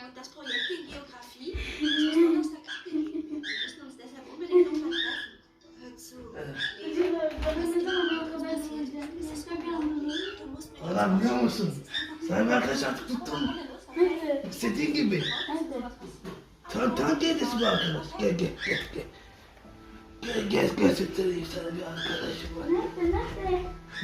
der Karte Wir müssen uns deshalb unbedingt nochmal treffen. Hör zu. Du musst mit Valla biliyor musun? Sen arkadaş artık tuttun. İstediğin gibi. Tam tam kendisi bu arkadaş. Gel gel gel gel. Gel gel göstereyim sana bir arkadaşım var.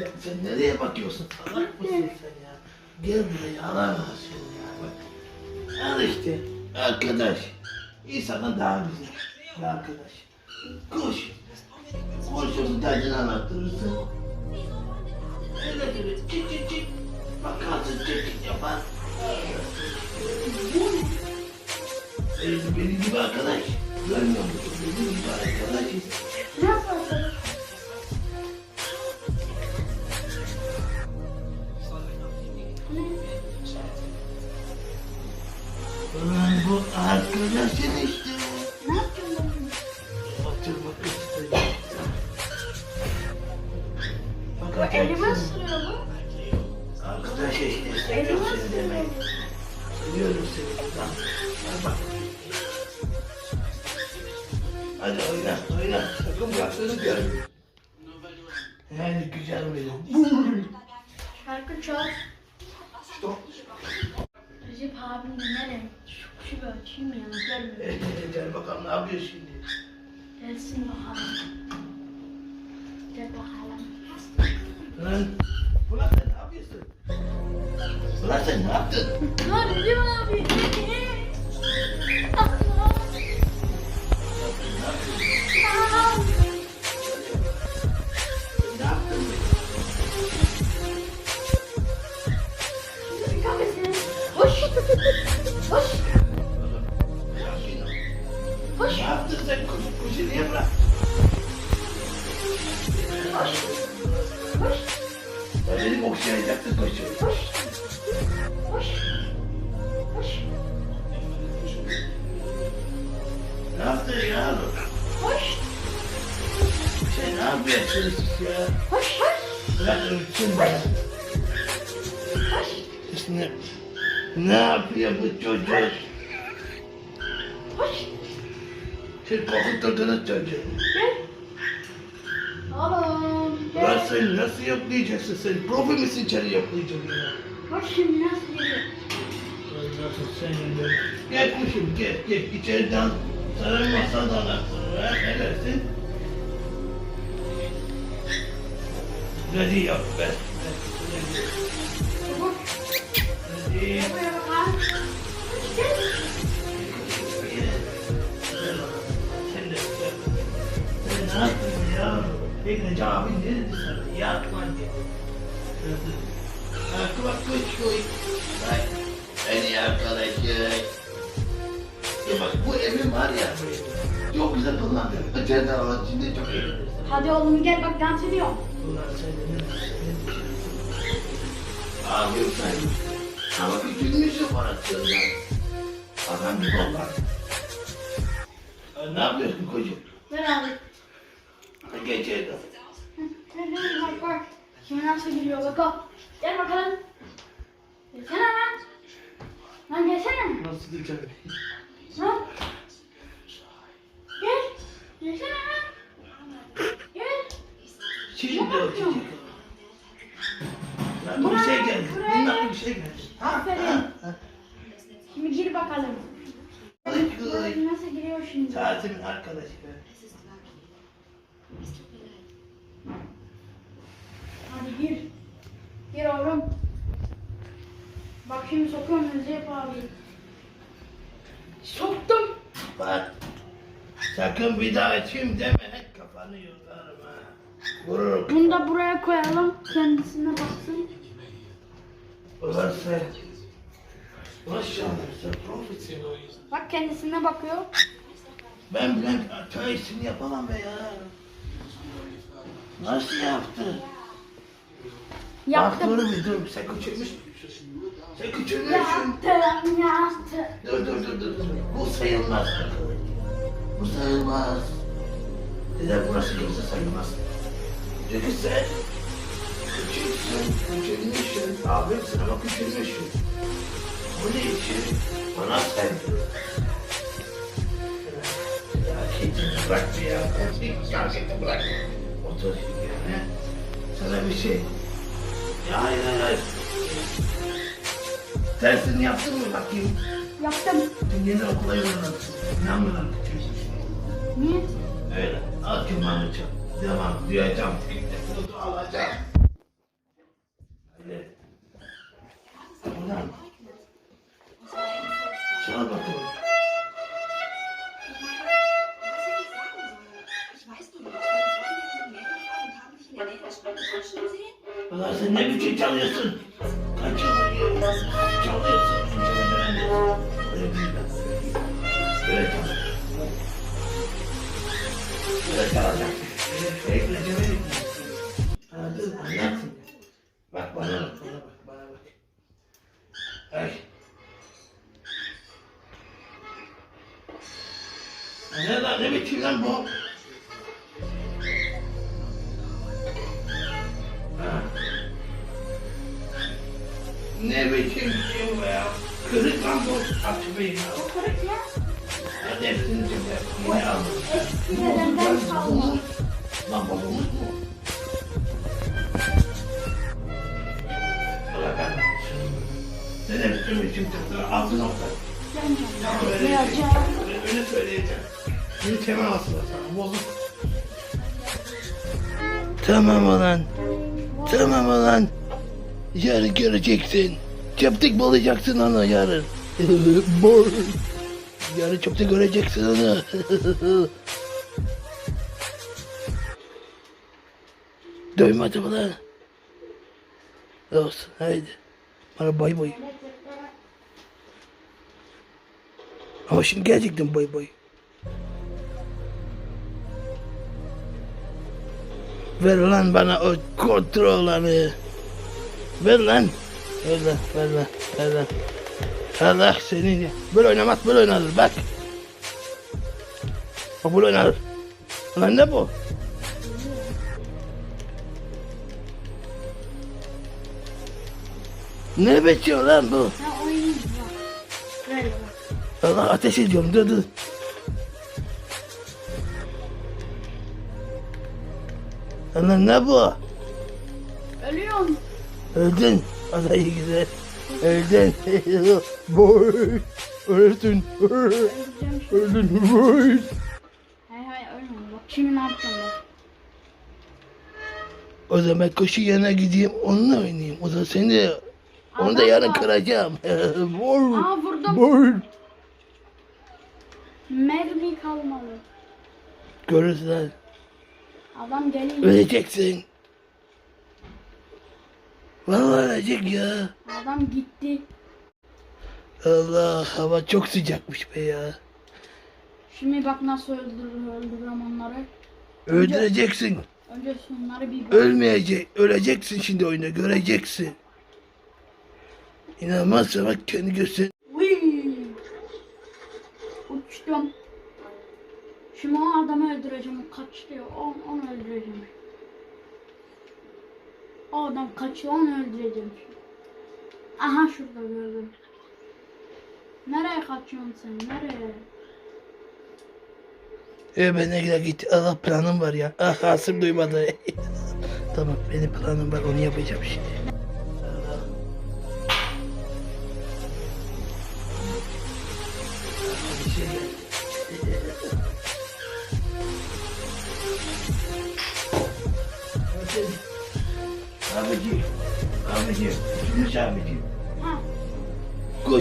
Ya sen nereye bakıyorsun? Salak mısın sen ya? Gel buraya alamazsın ya. Bak. Al işte arkadaş. İnsanın daha güzel arkadaş. Koş. Konuşuyorsun derdini anlattırırsın. Öyle gibi çık çık çık. Bakarsın çık çık yapar. Benim gibi arkadaş. Görmüyor musun? Benim gibi arkadaşız. Bu arkadaşın işte. Otur bak işte. Bak Elime ısırıyor bu. Arkadaş işte. Seviyorum seni demek. Seviyorum seni. Lan, lan bak. Hadi oyna, oyna. Sakın bıraktığını görme. Yani güzel benim. Şarkı çal. Stop. Recep abim dinlerim. Bir açayım ya. Gelmiyor. Ee, gel bakalım ne yapıyor şimdi? Gelsin bakalım. Gel bakalım. Lan, ulan sen ne yapıyorsun? Ulan sen ne yaptın? Lan Recep abi. Allah. Aa. Ne Şey ne yapıyorsunuz siz ya? Hoş. Hoş. Bırak ölçün be. Hoş. İşte ne yapıyor bu çocuk? Siz korkutturdunuz çocuğu. Oğlum. Ulan Gel. sen nasıl yoklayacaksın sen? Profi misin içeri yoklayacaksın ya? Hoş şimdi nasıl geliyor? Nasıl sen ya? Gel kuşum gel gel içeriden sarılmasan da anahtarı ver Sen de gel. Sen ne yaptın ya? Peki abi ne dedi? Yatma diye. Aklı bak. Bak. En iyi arkadaşım. Ya bak bu evim var ya. Çok güzel kullandım. Alan içinde çok eğlenirsin. Hadi oğlum gel bak dans ediyor. Ulan sen de ne düşünüyorsun? Ağlıyor sen. Ama küçülmüşsün parasından. Adam gibi ol lan. Ya Ne yapıyorsun kocam? Ver abi. Gel gel bak. Şimdi nasıl giriyor bak. Gel bakalım. Gelsene lan. Lan gelsene. Nasıl diyeceğim? Lan. Gel. Gelsene lan. O çocuk. Lan bir şey geldi. Bilmem bir şey geldi. Ha? Ha? Ha? Şimdi gir bakalım. Ay. Nasıl giriyor şimdi? Tatilin arkadaşı be. Hadi gir. Gir oğlum. Bak şimdi sokuyorum Recep abi. Soktum. Bak. Sakın bir daha açayım deme. Hep kafanı yurtarım ha. Bunu da buraya koyalım. Kendisine baksın. Ulan sen. Maşallah sen profesyonel oyuncusun. Bak kendisine bakıyor. Ben bile çay yapamam be ya. Nasıl yaptı? Bak Yaptım. dur bir dur. Sen küçülmüşsün. Sen küçülmüşsün. Yaptım yaptım. Dur dur dur. dur. Bu sayılmaz. Bu sayılmaz. Neden burası kimse sayılmaz? Sen küçüksün, küçülmüşsün. Abimsin ama küçülmüşsün. Bu ne işi? Bana sen. Ya kedi bırak ya. Ya kedi bırak. Otur he? Sana bir şey. Ya hayır hayır hayır. Dersini yaptın mı bakayım? Yaptım. Dün yeni okula yolladım. İnanmıyorum. Niye? Öyle. Al kemanı çal. Devam. Duyacağım. Tekte alacağım. Hadi. Ulan. Çal bakalım. Ulan sen ne biçim çalıyorsun? Kaç yıldır çalıyorsun? Öyle değil lan. Böyle çal. Böyle çalacaksın. Anladın mı? Anlatsın. Bak bana bak. Bana bak. Bana bak. Ay. Ne lan ne biçim lan bu? Ha. Ne biçim şey bu ya? Kırık lan bu. Beyim ya. O kırık ya. Hadi hepsini çöpe. Yine aldım. Eski dedemden kalma. Lan babamız bu. Ulan ben ne demek tüm biçim çıktı? Altı nokta. Ne öyle, öyle, öyle söyleyeceğim. Bir temel aslında sana bozuk. Tamam ulan. Tamam ulan. Yarın göreceksin. Çöptük bulacaksın onu yarın. Bol. Yarın çöpte göreceksin onu. Mı lan? Olsun haydi. Bana bay bay. Ama şimdi gerçekten bay bay. Ver lan bana o kontrolleri. Ver lan. Ver lan, ver lan, ver lan. Allah senin ya. Böyle oynamaz, böyle oynanır bak. Bak böyle oynanır. Lan ne bu? Ne bekliyor lan bu? Ha bak. Bak. Allah ateş ediyorum dur dur. Lan ne bu? Ölüyorum. Öldün. Allah iyi güzel. Öldün. Boy. Öldün. Öldün. Boy. Hay hay ölmedim. Bak şimdi ne yapacağım bak. O zaman koşu yana gideyim onunla oynayayım. O zaman seni de onu da Adam yarın var. kıracağım. Boy. Aa vurdum. Boy. Mermi kalmadı. Görürsün. Adam geliyor. Öleceksin. Vallahi ölecek ya. Adam gitti. Allah hava çok sıcakmış be ya. Şimdi bak nasıl öldürür, öldürürüm onları. Öldüreceksin. Önce şunları bir Ölmeyecek. Öleceksin şimdi oyunda. Göreceksin. İnanmazsa bak kendi göster. Uçtum. Şimdi o adamı öldüreceğim. Kaçtı. O, onu öldüreceğim. O adam kaçıyor. Onu öldüreceğim. Aha şurada gördüm. Nereye kaçıyorsun sen? Nereye? E ben ne güzel git. Allah planım var ya. Ah Asım duymadı. tamam benim planım var. Onu yapacağım şimdi.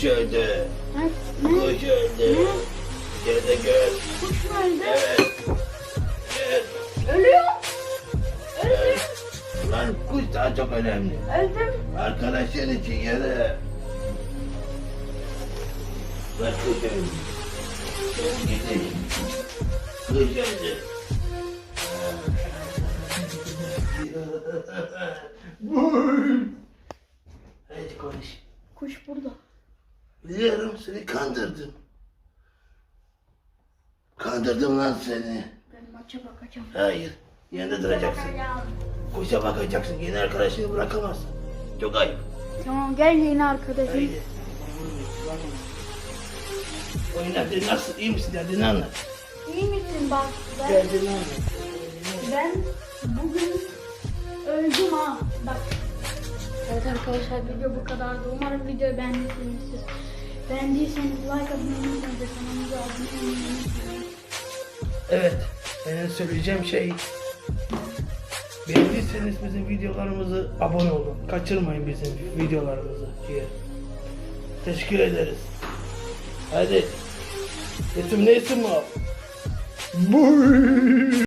Kuş öldü, kuş öldü. Ne? Gel de gel. Kuş mu öldü? Evet. Evet. Ölüyor. evet. Lan kuş daha çok önemli. Öldüm. Arkadaşlar için yere. Bak kuş öldü. Gidin. Kuş öldü. Biliyorum seni kandırdım. Kandırdım lan seni. Ben maça bakacağım. Hayır. Yanında duracaksın. Kuşa bakacaksın. Yeni arkadaşını bırakamazsın. Çok ayıp. Tamam gel yeni arkadaşım. Haydi. Oynadı nasıl? İyi misin? Derdini anlat. İyi misin bak? Ben, Derdini anlat. ben bugün öldüm ha. Bak. Evet arkadaşlar video bu kadardı. Umarım videoyu beğenmişsinizdir. Beğendiyseniz like atmayı unutmayın. Kanalımıza abone olmayı. Evet. Benim söyleyeceğim şey Beğendiyseniz bizim videolarımızı abone olun. Kaçırmayın bizim videolarımızı diye. Teşekkür ederiz. Hadi. İsim ne isim o? Buy.